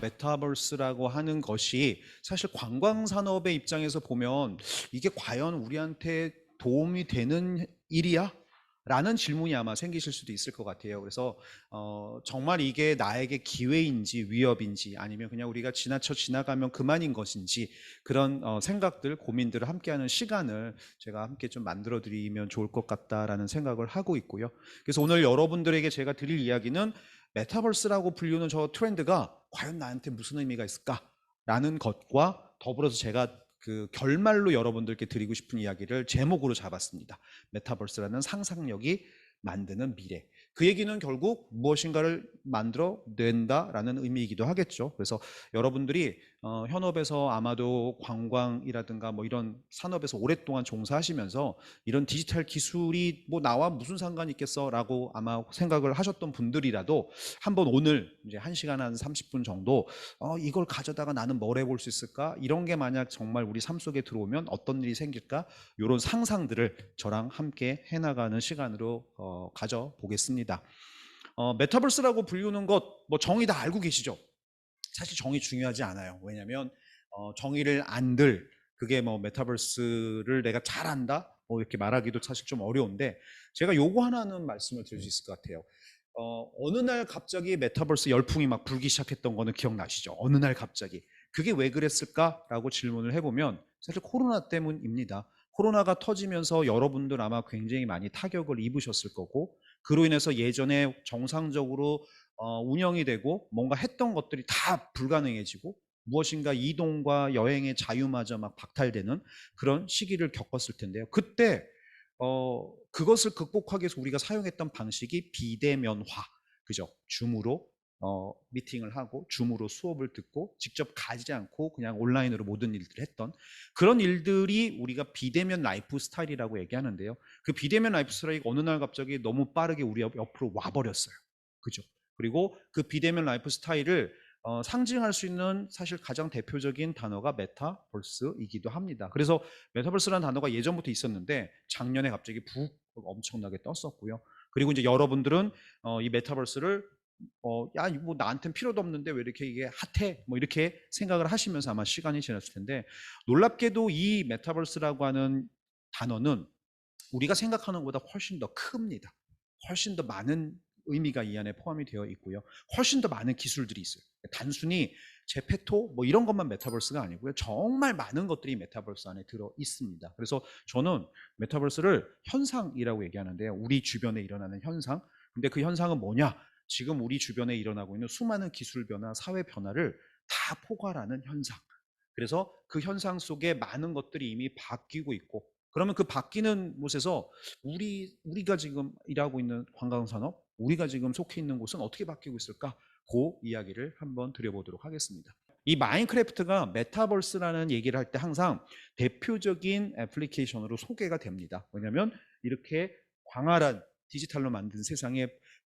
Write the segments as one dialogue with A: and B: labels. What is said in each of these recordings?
A: 메타버스라고 하는 것이 사실 관광 산업의 입장에서 보면 이게 과연 우리한테 도움이 되는 일이야? 라는 질문이 아마 생기실 수도 있을 것 같아요. 그래서 어, 정말 이게 나에게 기회인지 위협인지 아니면 그냥 우리가 지나쳐 지나가면 그만인 것인지 그런 어, 생각들, 고민들을 함께하는 시간을 제가 함께 좀 만들어 드리면 좋을 것 같다라는 생각을 하고 있고요. 그래서 오늘 여러분들에게 제가 드릴 이야기는 메타버스라고 불리는 저 트렌드가 과연 나한테 무슨 의미가 있을까라는 것과 더불어서 제가 그 결말로 여러분들께 드리고 싶은 이야기를 제목으로 잡았습니다. 메타버스라는 상상력이 만드는 미래. 그 얘기는 결국 무엇인가를 만들어 낸다라는 의미이기도 하겠죠. 그래서 여러분들이 어, 현업에서 아마도 관광이라든가 뭐 이런 산업에서 오랫동안 종사하시면서 이런 디지털 기술이 뭐 나와 무슨 상관이 있겠어라고 아마 생각을 하셨던 분들이라도 한번 오늘 이제 한 시간 한 30분 정도 어, 이걸 가져다가 나는 뭘 해볼 수 있을까? 이런 게 만약 정말 우리 삶 속에 들어오면 어떤 일이 생길까? 이런 상상들을 저랑 함께 해나가는 시간으로 어, 가져보겠습니다. 어, 메타버스라고 불리는 것 뭐 정의 다 알고 계시죠? 사실 정의 중요하지 않아요. 왜냐하면 어, 정의를 안들 그게 뭐 메타버스를 내가 잘 안다 뭐 이렇게 말하기도 사실 좀 어려운데 제가 요거 하나는 말씀을 드릴 수 있을 것 같아요. 어, 어느 날 갑자기 메타버스 열풍이 막 불기 시작했던 거는 기억나시죠? 어느 날 갑자기 그게 왜 그랬을까라고 질문을 해보면 사실 코로나 때문입니다. 코로나가 터지면서 여러분들 아마 굉장히 많이 타격을 입으셨을 거고 그로 인해서 예전에 정상적으로 어, 운영이 되고 뭔가 했던 것들이 다 불가능해지고 무엇인가 이동과 여행의 자유마저 막 박탈되는 그런 시기를 겪었을 텐데요. 그때 어, 그것을 극복하기 위해서 우리가 사용했던 방식이 비대면화, 그죠? 줌으로 어, 미팅을 하고 줌으로 수업을 듣고 직접 가지 않고 그냥 온라인으로 모든 일들을 했던 그런 일들이 우리가 비대면 라이프 스타일이라고 얘기하는데요. 그 비대면 라이프 스타일이 어느 날 갑자기 너무 빠르게 우리 옆- 옆으로 와버렸어요. 그죠? 그리고 그 비대면 라이프 스타일을 어, 상징할 수 있는 사실 가장 대표적인 단어가 메타버스이기도 합니다. 그래서 메타버스라는 단어가 예전부터 있었는데 작년에 갑자기 북 엄청나게 떴었고요. 그리고 이제 여러분들은 어, 이 메타버스를 어, 야, 뭐 나한테는 필요도 없는데 왜 이렇게 이게 핫해? 뭐 이렇게 생각을 하시면서 아마 시간이 지났을 텐데 놀랍게도 이 메타버스라고 하는 단어는 우리가 생각하는 것보다 훨씬 더 큽니다. 훨씬 더 많은 의미가 이 안에 포함이 되어 있고요. 훨씬 더 많은 기술들이 있어요. 단순히 제페토 뭐 이런 것만 메타버스가 아니고요. 정말 많은 것들이 메타버스 안에 들어 있습니다. 그래서 저는 메타버스를 현상이라고 얘기하는데요. 우리 주변에 일어나는 현상. 근데 그 현상은 뭐냐? 지금 우리 주변에 일어나고 있는 수많은 기술 변화, 사회 변화를 다 포괄하는 현상. 그래서 그 현상 속에 많은 것들이 이미 바뀌고 있고 그러면 그 바뀌는 곳에서 우리 우리가 지금 일하고 있는 관광 산업, 우리가 지금 속해 있는 곳은 어떻게 바뀌고 있을까? 그 이야기를 한번 드려보도록 하겠습니다. 이 마인크래프트가 메타버스라는 얘기를 할 때 항상 대표적인 애플리케이션으로 소개가 됩니다. 왜냐하면 이렇게 광활한 디지털로 만든 세상에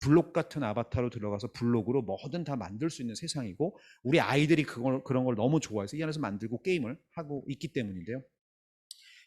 A: 블록 같은 아바타로 들어가서 블록으로 뭐든 다 만들 수 있는 세상이고 우리 아이들이 그걸, 그런 걸 너무 좋아해서 이 안에서 만들고 게임을 하고 있기 때문인데요.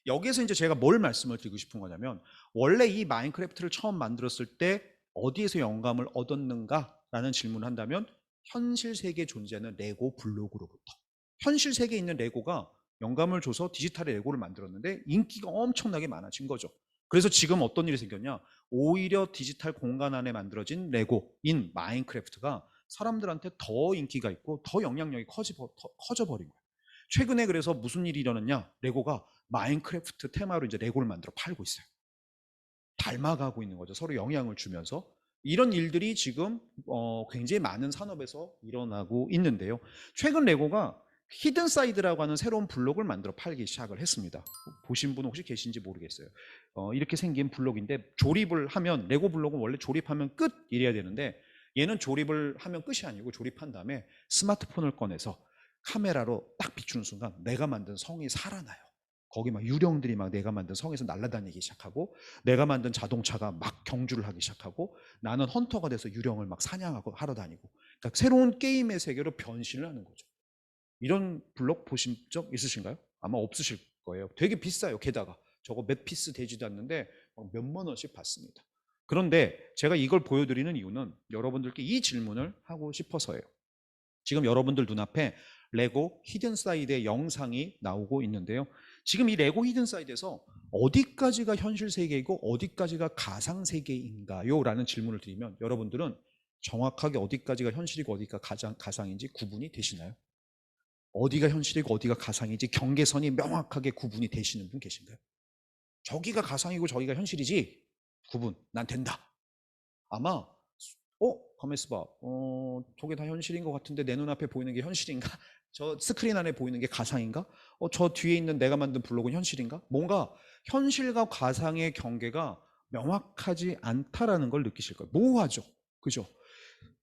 A: 여기에서 이제 제가 뭘 말씀을 드리고 싶은 거냐면 원래 이 마인크래프트를 처음 만들었을 때 어디에서 영감을 얻었는가라는 질문을 한다면 현실 세계에 존재하는 레고 블록으로부터 현실 세계에 있는 레고가 영감을 줘서 디지털의 레고를 만들었는데 인기가 엄청나게 많아진 거죠. 그래서 지금 어떤 일이 생겼냐? 오히려 디지털 공간 안에 만들어진 레고인 마인크래프트가 사람들한테 더 인기가 있고 더 영향력이 커지, 더 커져버린 거예요. 최근에 그래서 무슨 일이 일어났냐? 레고가 마인크래프트 테마로 이제 레고를 만들어 팔고 있어요. 닮아가고 있는 거죠. 서로 영향을 주면서. 이런 일들이 지금 어, 굉장히 많은 산업에서 일어나고 있는데요. 최근 레고가 히든 사이드라고 하는 새로운 블록을 만들어 팔기 시작을 했습니다. 보신 분 혹시 계신지 모르겠어요. 어, 이렇게 생긴 블록인데 조립을 하면 레고 블록은 원래 조립하면 끝 이래야 되는데 얘는 조립을 하면 끝이 아니고 조립한 다음에 스마트폰을 꺼내서 카메라로 딱 비추는 순간 내가 만든 성이 살아나요. 거기 막 유령들이 막 내가 만든 성에서 날아다니기 시작하고 내가 만든 자동차가 막 경주를 하기 시작하고 나는 헌터가 돼서 유령을 막 사냥하고 하러 다니고 그러니까 새로운 게임의 세계로 변신을 하는 거죠. 이런 블록 보신 적 있으신가요? 아마 없으실 거예요. 되게 비싸요. 게다가 저거 몇 피스 되지도 않는데 막 몇만 원씩 받습니다. 그런데 제가 이걸 보여드리는 이유는 여러분들께 이 질문을 하고 싶어서예요. 지금 여러분들 눈앞에 레고 히든사이드의 영상이 나오고 있는데요. 지금 이 레고 히든사이드에서 어디까지가 현실 세계이고 어디까지가 가상 세계인가요? 라는 질문을 드리면 여러분들은 정확하게 어디까지가 현실이고 어디가 가장 가상인지 구분이 되시나요? 어디가 현실이고 어디가 가상인지 경계선이 명확하게 구분이 되시는 분 계신가요? 저기가 가상이고 저기가 현실이지 구분 난 된다. 아마 어 가만 있어 봐. 어 저게 다 현실인 것 같은데 내 눈앞에 보이는 게 현실인가? 저 스크린 안에 보이는 게 가상인가? 어 저 뒤에 있는 내가 만든 블록은 현실인가? 뭔가 현실과 가상의 경계가 명확하지 않다라는 걸 느끼실 거예요. 모호하죠. 그죠?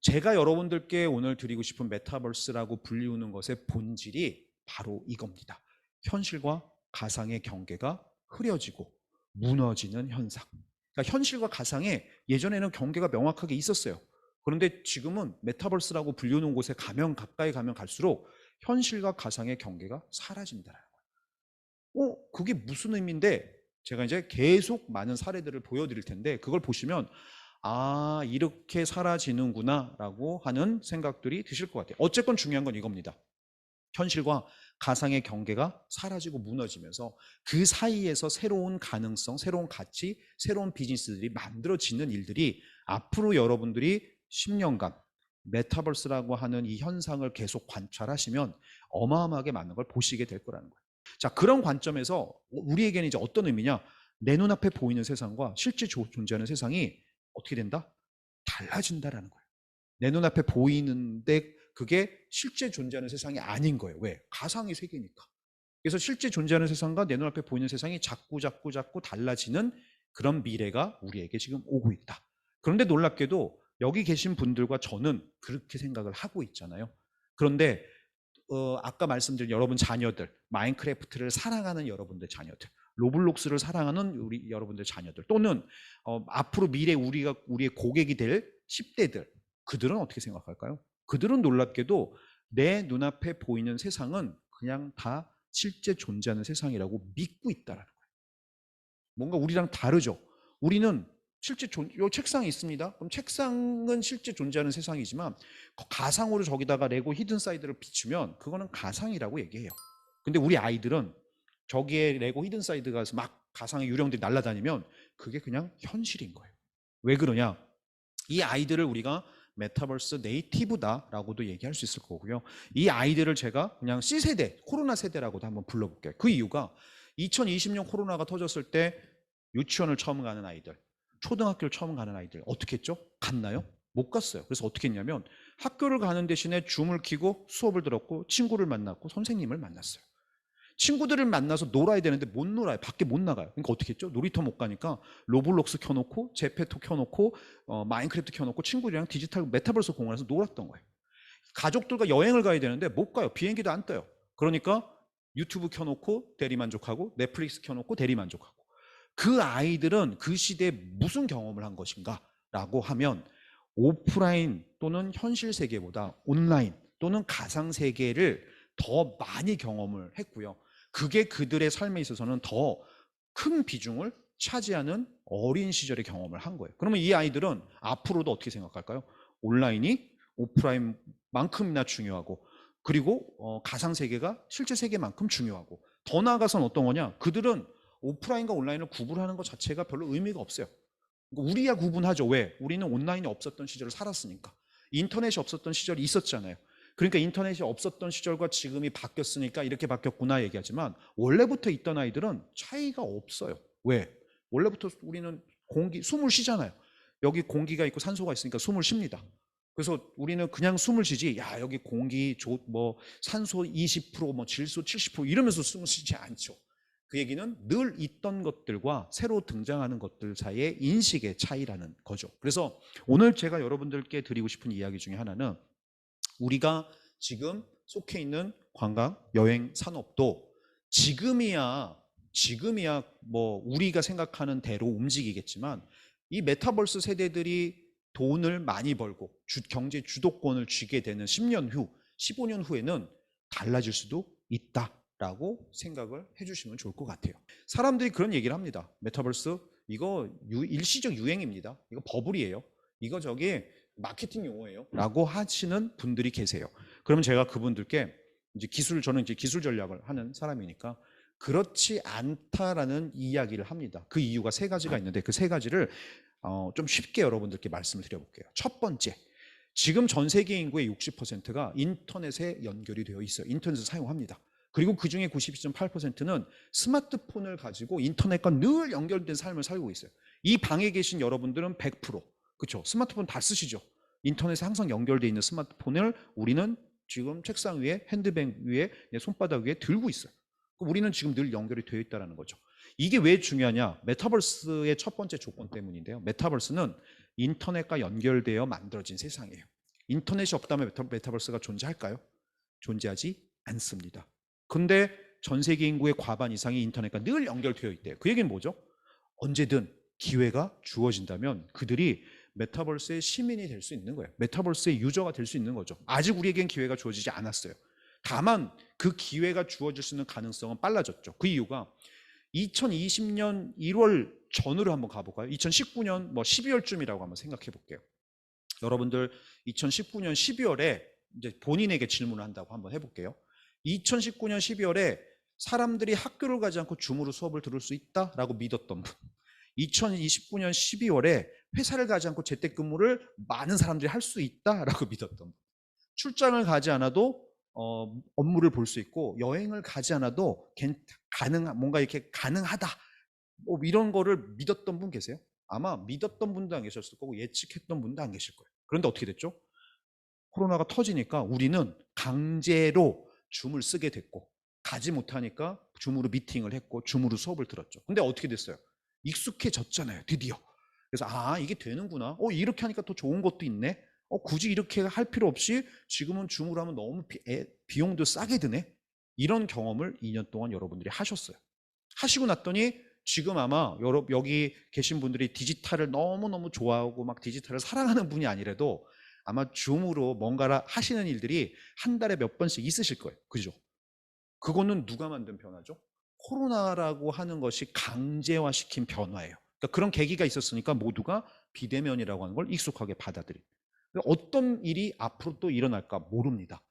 A: 제가 여러분들께 오늘 드리고 싶은 메타버스라고 불리우는 것의 본질이 바로 이겁니다. 현실과 가상의 경계가 흐려지고 무너지는 현상. 그러니까 현실과 가상에 예전에는 경계가 명확하게 있었어요. 그런데 지금은 메타버스라고 불리우는 곳에 가면 가까이 가면 갈수록 현실과 가상의 경계가 사라진다는 거예요. 어, 그게 무슨 의미인데 제가 이제 계속 많은 사례들을 보여드릴 텐데 그걸 보시면 아 이렇게 사라지는구나 라고 하는 생각들이 드실 것 같아요. 어쨌건 중요한 건 이겁니다. 현실과 가상의 경계가 사라지고 무너지면서 그 사이에서 새로운 가능성, 새로운 가치, 새로운 비즈니스들이 만들어지는 일들이 앞으로 여러분들이 10년간 메타버스라고 하는 이 현상을 계속 관찰하시면 어마어마하게 많은 걸 보시게 될 거라는 거예요. 자, 그런 관점에서 우리에게는 이제 어떤 의미냐? 내 눈앞에 보이는 세상과 실제 조- 존재하는 세상이 어떻게 된다? 달라진다라는 거예요. 내 눈앞에 보이는데 그게 실제 존재하는 세상이 아닌 거예요. 왜? 가상의 세계니까. 그래서 실제 존재하는 세상과 내 눈앞에 보이는 세상이 자꾸 자꾸 자꾸 달라지는 그런 미래가 우리에게 지금 오고 있다. 그런데 놀랍게도 여기 계신 분들과 저는 그렇게 생각을 하고 있잖아요. 그런데 어, 아까 말씀드린 여러분 자녀들, 마인크래프트를 사랑하는 여러분들 자녀들, 로블록스를 사랑하는 우리 여러분들 자녀들, 또는 어, 앞으로 미래 우리가 우리의 고객이 될 10대들, 그들은 어떻게 생각할까요? 그들은 놀랍게도 내 눈앞에 보이는 세상은 그냥 다 실제 존재하는 세상이라고 믿고 있다라는 거예요. 뭔가 우리랑 다르죠. 우리는 실제 존, 요 책상이 있습니다. 그럼 책상은 실제 존재하는 세상이지만 가상으로 저기다가 레고 히든 사이드를 비추면 그거는 가상이라고 얘기해요. 근데 우리 아이들은 저기에 레고 히든 사이드가 막 가상의 유령들이 날아다니면 그게 그냥 현실인 거예요. 왜 그러냐? 이 아이들을 우리가 메타버스 네이티브다라고도 얘기할 수 있을 거고요. 이 아이들을 제가 그냥 C세대, 코로나 세대라고도 한번 불러볼게요. 그 이유가 2020년 코로나가 터졌을 때 유치원을 처음 가는 아이들, 초등학교를 처음 가는 아이들 어떻게 했죠? 갔나요? 못 갔어요. 그래서 어떻게 했냐면 학교를 가는 대신에 줌을 키고 수업을 들었고 친구를 만났고 선생님을 만났어요. 친구들을 만나서 놀아야 되는데 못 놀아요. 밖에 못 나가요. 그러니까 어떻게 했죠? 놀이터 못 가니까 로블록스 켜놓고 제페토 켜놓고 어, 마인크래프트 켜놓고 친구들이랑 디지털 메타버스 공원에서 놀았던 거예요. 가족들과 여행을 가야 되는데 못 가요. 비행기도 안 떠요. 그러니까 유튜브 켜놓고 대리만족하고 넷플릭스 켜놓고 대리만족하고 그 아이들은 그 시대에 무슨 경험을 한 것인가 라고 하면 오프라인 또는 현실 세계보다 온라인 또는 가상 세계를 더 많이 경험을 했고요. 그게 그들의 삶에 있어서는 더 큰 비중을 차지하는 어린 시절의 경험을 한 거예요. 그러면 이 아이들은 앞으로도 어떻게 생각할까요? 온라인이 오프라인만큼이나 중요하고 그리고 어, 가상 세계가 실제 세계만큼 중요하고 더 나아가서는 어떤 거냐? 그들은 오프라인과 온라인을 구분하는 것 자체가 별로 의미가 없어요. 그러니까 우리야 구분하죠. 왜? 우리는 온라인이 없었던 시절을 살았으니까. 인터넷이 없었던 시절이 있었잖아요. 그러니까 인터넷이 없었던 시절과 지금이 바뀌었으니까 이렇게 바뀌었구나 얘기하지만 원래부터 있던 아이들은 차이가 없어요. 왜? 원래부터 우리는 공기, 숨을 쉬잖아요. 여기 공기가 있고 산소가 있으니까 숨을 쉽니다. 그래서 우리는 그냥 숨을 쉬지, 야, 여기 공기, 조, 뭐, 산소 20%, 뭐, 질소 70% 이러면서 숨을 쉬지 않죠. 그 얘기는 늘 있던 것들과 새로 등장하는 것들 사이의 인식의 차이라는 거죠. 그래서 오늘 제가 여러분들께 드리고 싶은 이야기 중에 하나는 우리가 지금 속해 있는 관광, 여행 산업도 지금이야, 지금이야 뭐 우리가 생각하는 대로 움직이겠지만 이 메타버스 세대들이 돈을 많이 벌고 주, 경제 주도권을 쥐게 되는 10년 후, 15년 후에는 달라질 수도 있다라고 생각을 해주시면 좋을 것 같아요. 사람들이 그런 얘기를 합니다. 메타버스 이거 유- 일시적 유행입니다. 이거 버블이에요. 이거 저기 마케팅 용어예요. 라고 하시는 분들이 계세요. 그러면 제가 그분들께 이제 기술 저는 이제 기술 전략을 하는 사람이니까 그렇지 않다라는 이야기를 합니다. 그 이유가 세 가지가 있는데 그 세 가지를 어, 좀 쉽게 여러분들께 말씀을 드려볼게요. 첫 번째, 지금 전 세계 인구의 60%가 인터넷에 연결이 되어 있어요. 인터넷을 사용합니다. 그리고 그 중에 92.8%는 스마트폰을 가지고 인터넷과 늘 연결된 삶을 살고 있어요. 이 방에 계신 여러분들은 100% 그렇죠. 스마트폰 다 쓰시죠. 인터넷에 항상 연결되어 있는 스마트폰을 우리는 지금 책상 위에 핸드백 위에 내 손바닥 위에 들고 있어요. 우리는 지금 늘 연결이 되어 있다는 거죠. 이게 왜 중요하냐? 메타버스의 첫 번째 조건 때문인데요. 메타버스는 인터넷과 연결되어 만들어진 세상이에요. 인터넷이 없다면 메타, 메타버스가 존재할까요? 존재하지 않습니다. 근데 전 세계 인구의 과반 이상이 인터넷과 늘 연결되어 있대요. 그 얘기는 뭐죠? 언제든 기회가 주어진다면 그들이 메타버스의 시민이 될 수 있는 거예요. 메타버스의 유저가 될 수 있는 거죠. 아직 우리에겐 기회가 주어지지 않았어요. 다만 그 기회가 주어질 수 있는 가능성은 빨라졌죠. 그 이유가 2020년 1월 전으로 한번 가볼까요? 2019년 뭐 12월쯤이라고 한번 생각해 볼게요. 여러분들 2019년 12월에 이제 본인에게 질문을 한다고 한번 해볼게요. 2019년 12월에 사람들이 학교를 가지 않고 줌으로 수업을 들을 수 있다라고 믿었던 분. 2029년 12월에 회사를 가지 않고 재택근무를 많은 사람들이 할 수 있다라고 믿었던 분. 출장을 가지 않아도 어, 업무를 볼 수 있고 여행을 가지 않아도 괜- 가능 뭔가 이렇게 가능하다. 뭐 이런 거를 믿었던 분 계세요? 아마 믿었던 분도 안 계셨을 거고 예측했던 분도 안 계실 거예요. 그런데 어떻게 됐죠? 코로나가 터지니까 우리는 강제로 줌을 쓰게 됐고 가지 못하니까 줌으로 미팅을 했고 줌으로 수업을 들었죠. 근데 어떻게 됐어요? 익숙해졌잖아요. 드디어. 그래서 아 이게 되는구나. 어 이렇게 하니까 더 좋은 것도 있네. 어 굳이 이렇게 할 필요 없이 지금은 줌으로 하면 너무 비, 에, 비용도 싸게 드네. 이런 경험을 2년 동안 여러분들이 하셨어요. 하시고 났더니 지금 아마 여러, 여기 계신 분들이 디지털을 너무너무 좋아하고 막 디지털을 사랑하는 분이 아니라도 아마 줌으로 뭔가를 하시는 일들이 한 달에 몇 번씩 있으실 거예요. 그죠? 그거는 누가 만든 변화죠? 코로나라고 하는 것이 강제화시킨 변화예요. 그러니까 그런 계기가 있었으니까 모두가 비대면이라고 하는 걸 익숙하게 받아들인. 어떤 일이 앞으로 또 일어날까 모릅니다.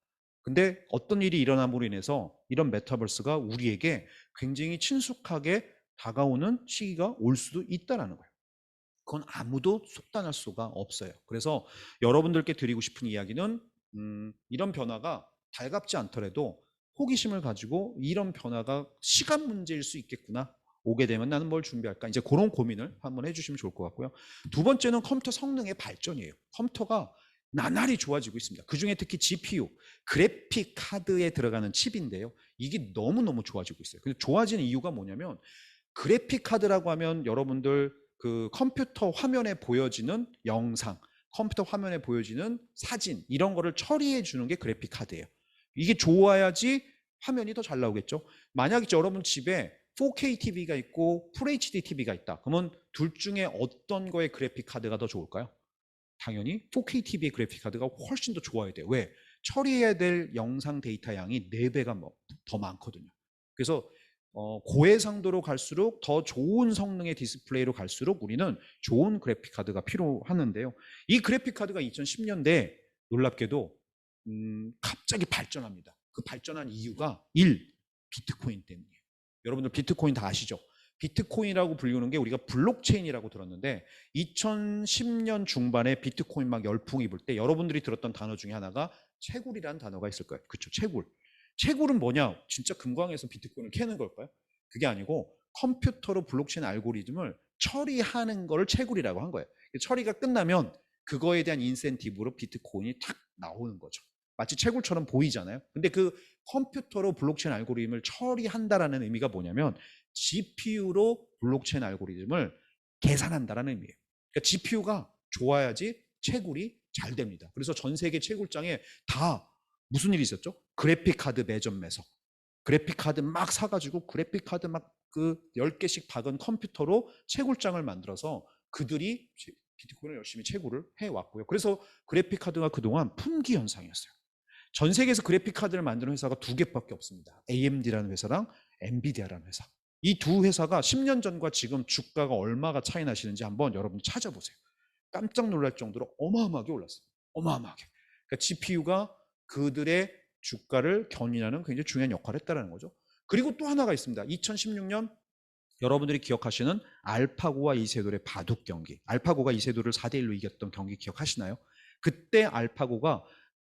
A: 근데 어떤 일이 일어남으로 인해서 이런 메타버스가 우리에게 굉장히 친숙하게 다가오는 시기가 올 수도 있다라는 거예요. 그건 아무도 속단할 수가 없어요. 그래서 여러분들께 드리고 싶은 이야기는 음, 이런 변화가 달갑지 않더라도 호기심을 가지고 이런 변화가 시간 문제일 수 있겠구나. 오게 되면 나는 뭘 준비할까? 이제 그런 고민을 한번 해주시면 좋을 것 같고요. 두 번째는 컴퓨터 성능의 발전이에요. 컴퓨터가 나날이 좋아지고 있습니다. 그 중에 특히 GPU, 그래픽 카드에 들어가는 칩인데요. 이게 너무너무 좋아지고 있어요. 근데 좋아지는 이유가 뭐냐면 그래픽 카드라고 하면 여러분들 그 컴퓨터 화면에 보여지는 영상, 컴퓨터 화면에 보여지는 사진 이런 거를 처리해 주는 게 그래픽 카드예요. 이게 좋아야지 화면이 더 잘 나오겠죠. 만약 여러분 집에 4K TV가 있고 FHD TV가 있다. 그러면 둘 중에 어떤 거의 그래픽 카드가 더 좋을까요? 당연히 4K TV의 그래픽 카드가 훨씬 더 좋아야 돼요. 왜? 처리해야 될 영상 데이터 양이 4배가 뭐 더 많거든요. 그래서 어, 고해상도로 갈수록 더 좋은 성능의 디스플레이로 갈수록 우리는 좋은 그래픽 카드가 필요하는데요. 이 그래픽 카드가 2010년대 놀랍게도 음, 갑자기 발전합니다. 그 발전한 이유가 1. 비트코인 때문이에요. 여러분들 비트코인 다 아시죠? 비트코인이라고 불리는 게 우리가 블록체인이라고 들었는데 2010년 중반에 비트코인 막 열풍이 불 때 여러분들이 들었던 단어 중에 하나가 채굴이라는 단어가 있을 거예요. 그렇죠? 채굴. 채굴은 뭐냐? 진짜 금광에서 비트코인을 캐는 걸까요? 그게 아니고 컴퓨터로 블록체인 알고리즘을 처리하는 거를 채굴이라고 한 거예요. 처리가 끝나면 그거에 대한 인센티브로 비트코인이 탁 나오는 거죠. 마치 채굴처럼 보이잖아요. 근데 그 컴퓨터로 블록체인 알고리즘을 처리한다라는 의미가 뭐냐면 GPU로 블록체인 알고리즘을 계산한다라는 의미예요. 그러니까 GPU가 좋아야지 채굴이 잘 됩니다. 그래서 전 세계 채굴장에 다 무슨 일이 있었죠? 그래픽 카드 매점 매석. 그래픽 카드 막 사가지고 그래픽 카드 막 그 10개씩 박은 컴퓨터로 채굴장을 만들어서 그들이 비트코인을 열심히 채굴을 해왔고요. 그래서 그래픽 카드가 그동안 품귀 현상이었어요. 전 세계에서 그래픽 카드를 만드는 회사가 두 개밖에 없습니다. AMD라는 회사랑 엔비디아라는 회사. 이 두 회사가 10년 전과 지금 주가가 얼마가 차이 나시는지 한번 여러분 찾아보세요. 깜짝 놀랄 정도로 어마어마하게 올랐어요. 어마어마하게. 그러니까 GPU가 그들의 주가를 견인하는 굉장히 중요한 역할을 했다는 거죠. 그리고 또 하나가 있습니다. 2016년 여러분들이 기억하시는 알파고와 이세돌의 바둑 경기. 알파고가 이세돌을 4대 1로 이겼던 경기 기억하시나요? 그때 알파고가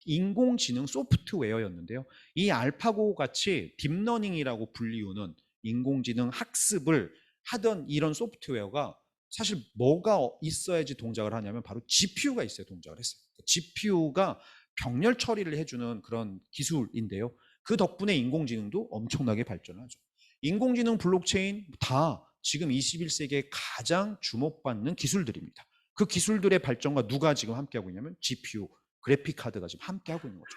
A: 인공지능 소프트웨어였는데요. 이 알파고 같이 딥러닝이라고 불리우는 인공지능 학습을 하던 이런 소프트웨어가 사실 뭐가 있어야지 동작을 하냐면 바로 GPU가 있어야 동작을 했어요. GPU가 병렬 처리를 해주는 그런 기술인데요. 그 덕분에 인공지능도 엄청나게 발전하죠. 인공지능 블록체인 다 지금 21세기에 가장 주목받는 기술들입니다. 그 기술들의 발전과 누가 지금 함께하고 있냐면 GPU, 그래픽 카드가 지금 함께 하고 있는 거죠.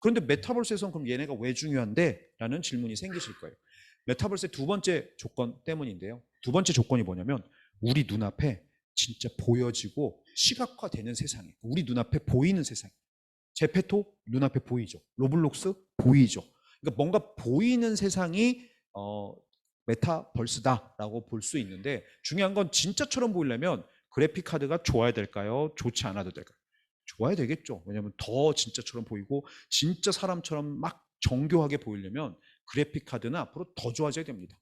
A: 그런데 메타버스에서는 그럼 얘네가 왜 중요한데? 라는 질문이 생기실 거예요. 메타버스의 두 번째 조건 때문인데요. 두 번째 조건이 뭐냐면 우리 눈앞에 진짜 보여지고 시각화되는 세상이 우리 눈앞에 보이는 세상. 제페토 눈앞에 보이죠. 로블록스 보이죠. 그러니까 뭔가 보이는 세상이 어, 메타버스다라고 볼 수 있는데 중요한 건 진짜처럼 보이려면 그래픽 카드가 좋아야 될까요? 좋지 않아도 될까요? 좋아야 되겠죠. 왜냐하면 더 진짜처럼 보이고 진짜 사람처럼 막 정교하게 보이려면 그래픽 카드는 앞으로 더 좋아져야 됩니다.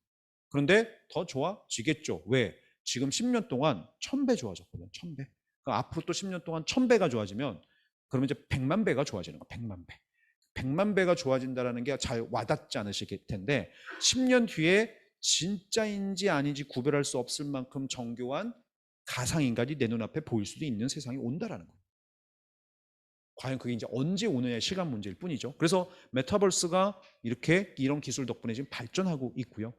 A: 그런데 더 좋아지겠죠. 왜? 지금 10년 동안 1000배 좋아졌거든. 1000배. 그러니까 앞으로 또 10년 동안 1000배가 좋아지면 그러면 이제 100만 배가 좋아지는 거야. 100만 배. 100만 배가 좋아진다라는 게 잘 와닿지 않으실 텐데 10년 뒤에 진짜인지 아닌지 구별할 수 없을 만큼 정교한 가상인간이 내 눈앞에 보일 수도 있는 세상이 온다라는 거예요. 과연 그게 이제 언제 오느냐의 시간 문제일 뿐이죠. 그래서 메타버스가 이렇게 이런 기술 덕분에 지금 발전하고 있고요.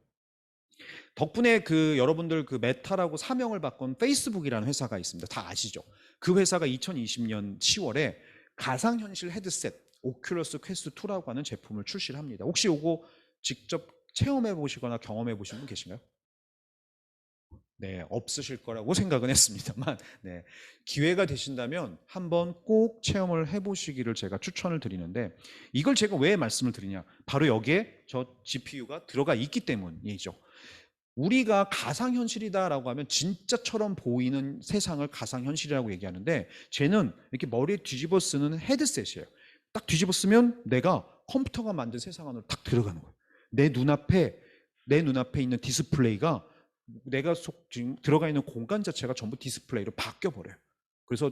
A: 덕분에 그 여러분들 그 메타라고 사명을 바꾼 페이스북이라는 회사가 있습니다. 다 아시죠? 그 회사가 2020년 10월에 가상현실 헤드셋 오큘러스 퀘스트 2라고 하는 제품을 출시를 합니다. 혹시 요거 직접 체험해 보시거나 경험해 보신 분 계신가요? 네, 없으실 거라고 생각은 했습니다만, 네, 기회가 되신다면 한번 꼭 체험을 해보시기를 제가 추천을 드리는데, 이걸 제가 왜 말씀을 드리냐? 바로 여기에 저 GPU가 들어가 있기 때문이죠. 우리가 가상현실이다라고 하면 진짜처럼 보이는 세상을 가상현실이라고 얘기하는데, 쟤는 이렇게 머리에 뒤집어 쓰는 헤드셋이에요. 딱 뒤집어 쓰면 내가 컴퓨터가 만든 세상 안으로 딱 들어가는 거예요. 내 눈앞에, 내 눈앞에 있는 디스플레이가 내가 속 지금 들어가 있는 공간 자체가 전부 디스플레이로 바뀌어 버려요. 그래서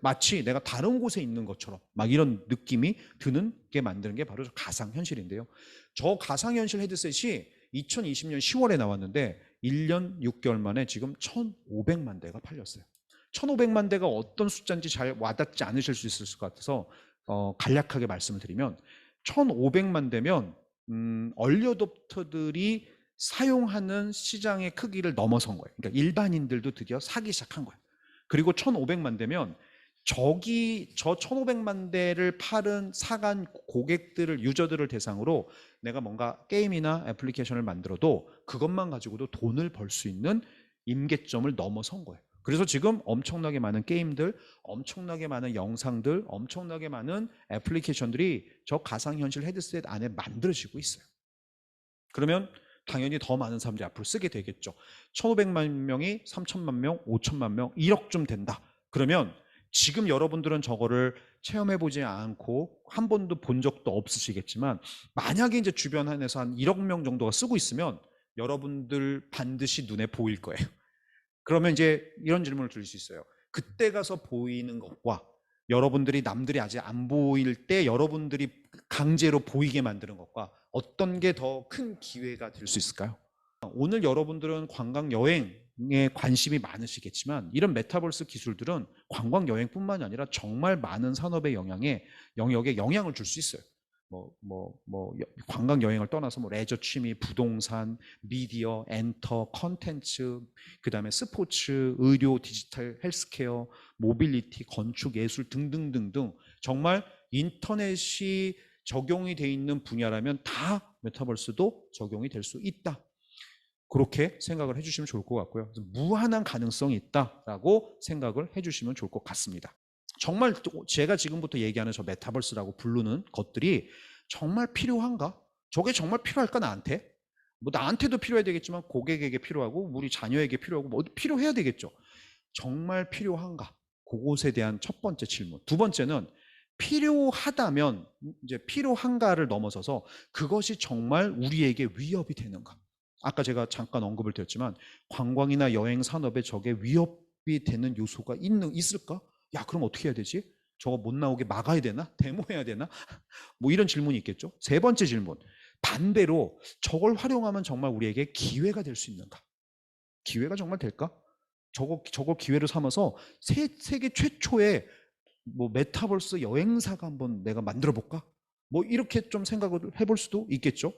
A: 마치 내가 다른 곳에 있는 것처럼 막 이런 느낌이 드는 게 만드는 게 바로 가상 현실인데요. 저 가상 현실 헤드셋이 2020년 10월에 나왔는데 1년 6개월 만에 지금 1,500만 대가 팔렸어요. 1,500만 대가 어떤 숫자인지 잘 와닿지 않으실 수 있을 것 같아서 어, 간략하게 말씀을 드리면 1,500만 대면 음, 얼리어답터들이 사용하는 시장의 크기를 넘어선 거예요. 그러니까 일반인들도 드디어 사기 시작한 거예요. 그리고 1,500만 대면 저기 저 1,500만 대를 팔은 사간 고객들을 유저들을 대상으로 내가 뭔가 게임이나 애플리케이션을 만들어도 그것만 가지고도 돈을 벌 수 있는 임계점을 넘어선 거예요. 그래서 지금 엄청나게 많은 게임들, 엄청나게 많은 영상들, 엄청나게 많은 애플리케이션들이 저 가상현실 헤드셋 안에 만들어지고 있어요. 그러면 당연히 더 많은 사람들이 앞으로 쓰게 되겠죠. 1,500만 명이 3천만 명, 5천만 명, 1억쯤 된다. 그러면 지금 여러분들은 저거를 체험해 보지 않고 한 번도 본 적도 없으시겠지만 만약에 이제 주변 한에서 한 1억 명 정도가 쓰고 있으면 여러분들 반드시 눈에 보일 거예요. 그러면 이제 이런 질문을 드릴 수 있어요. 그때 가서 보이는 것과 여러분들이 남들이 아직 안 보일 때 여러분들이 강제로 보이게 만드는 것과 어떤 게 더 큰 기회가 될 수 있을까요? 오늘 여러분들은 관광 여행에 관심이 많으시겠지만 이런 메타버스 기술들은 관광 여행뿐만이 아니라 정말 많은 산업의 영향에 영역에 영향을 줄 수 있어요. 뭐, 뭐, 뭐, 관광 여행을 떠나서 뭐, 레저 취미, 부동산, 미디어, 엔터, 컨텐츠, 그 다음에 스포츠, 의료, 디지털, 헬스케어, 모빌리티, 건축, 예술 등등등등 정말 인터넷이 적용이 돼 있는 분야라면 다 메타버스도 적용이 될 수 있다. 그렇게 생각을 해주시면 좋을 것 같고요. 무한한 가능성이 있다라고 생각을 해주시면 좋을 것 같습니다. 정말 제가 지금부터 얘기하는 저 메타버스라고 부르는 것들이 정말 필요한가? 저게 정말 필요할까 나한테? 뭐 나한테도 필요해야 되겠지만 고객에게 필요하고 우리 자녀에게 필요하고 뭐 필요해야 되겠죠. 정말 필요한가? 그것에 대한 첫 번째 질문. 두 번째는 필요하다면 이제 필요한가를 넘어서서 그것이 정말 우리에게 위협이 되는가. 아까 제가 잠깐 언급을 드렸지만 관광이나 여행 산업에 저게 위협이 되는 요소가 있는 있을까? 야, 그럼 어떻게 해야 되지? 저거 못 나오게 막아야 되나? 데모해야 되나? 뭐 이런 질문이 있겠죠. 세 번째 질문. 반대로 저걸 활용하면 정말 우리에게 기회가 될 수 있는가? 기회가 정말 될까? 저거 저거 기회로 삼아서 세, 세계 최초의 뭐 메타버스 여행사가 한번 내가 만들어 볼까? 뭐 이렇게 좀 생각을 해볼 수도 있겠죠.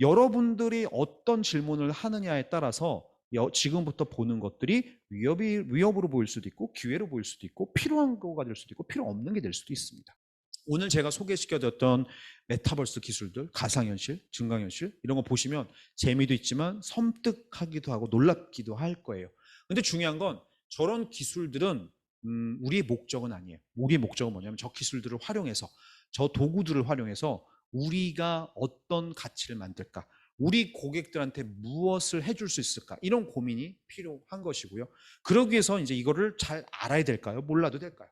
A: 여러분들이 어떤 질문을 하느냐에 따라서 여- 지금부터 보는 것들이 위협이 위협으로 보일 수도 있고 기회로 보일 수도 있고 필요한 거가 될 수도 있고 필요 없는 게 될 수도 있습니다. 오늘 제가 소개시켜드렸던 메타버스 기술들, 가상현실, 증강현실 이런 거 보시면 재미도 있지만 섬뜩하기도 하고 놀랍기도 할 거예요. 근데 중요한 건 저런 기술들은 음, 우리의 목적은 아니에요. 우리의 목적은 뭐냐면 저 기술들을 활용해서 저 도구들을 활용해서 우리가 어떤 가치를 만들까? 우리 고객들한테 무엇을 해줄 수 있을까? 이런 고민이 필요한 것이고요. 그러기 위해서 이제 이거를 잘 알아야 될까요? 몰라도 될까요?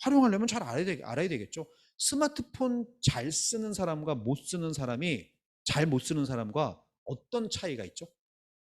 A: 활용하려면 잘 알아야, 되, 알아야 되겠죠. 스마트폰 잘 쓰는 사람과 못 쓰는 사람이 잘 못 쓰는 사람과 어떤 차이가 있죠?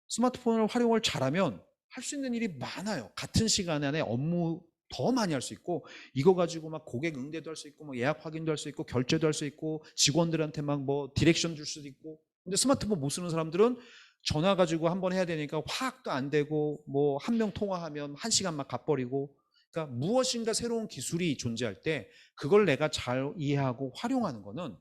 A: 스마트폰을 활용을 잘하면 할 수 있는 일이 많아요. 같은 시간 안에 업무 더 많이 할 수 있고 이거 가지고 막 고객 응대도 할 수 있고 뭐 예약 확인도 할 수 있고 결제도 할 수 있고 직원들한테 막 뭐 디렉션 줄 수도 있고 근데 스마트폰 못 쓰는 사람들은 전화 가지고 한 번 해야 되니까 화학도 안 되고 뭐 한 명 통화하면 한 시간 막 갚버리고 그러니까 무엇인가 새로운 기술이 존재할 때 그걸 내가 잘 이해하고 활용하는 거는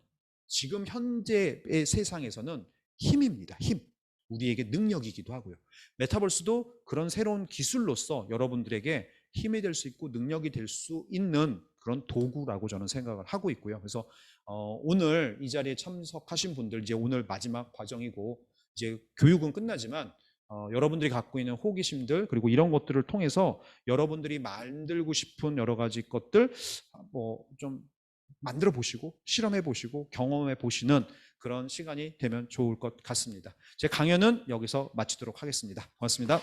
A: 지금 현재의 세상에서는 힘입니다. 힘. 우리에게 능력이기도 하고요. 메타버스도 그런 새로운 기술로서 여러분들에게 힘이 될 수 있고 능력이 될 수 있는 그런 도구라고 저는 생각을 하고 있고요. 그래서 어, 오늘 이 자리에 참석하신 분들 이제 오늘 마지막 과정이고 이제 교육은 끝나지만 어, 여러분들이 갖고 있는 호기심들 그리고 이런 것들을 통해서 여러분들이 만들고 싶은 여러 가지 것들 뭐 좀 만들어 보시고 실험해 보시고 경험해 보시는 그런 시간이 되면 좋을 것 같습니다. 제 강연은 여기서 마치도록 하겠습니다. 고맙습니다.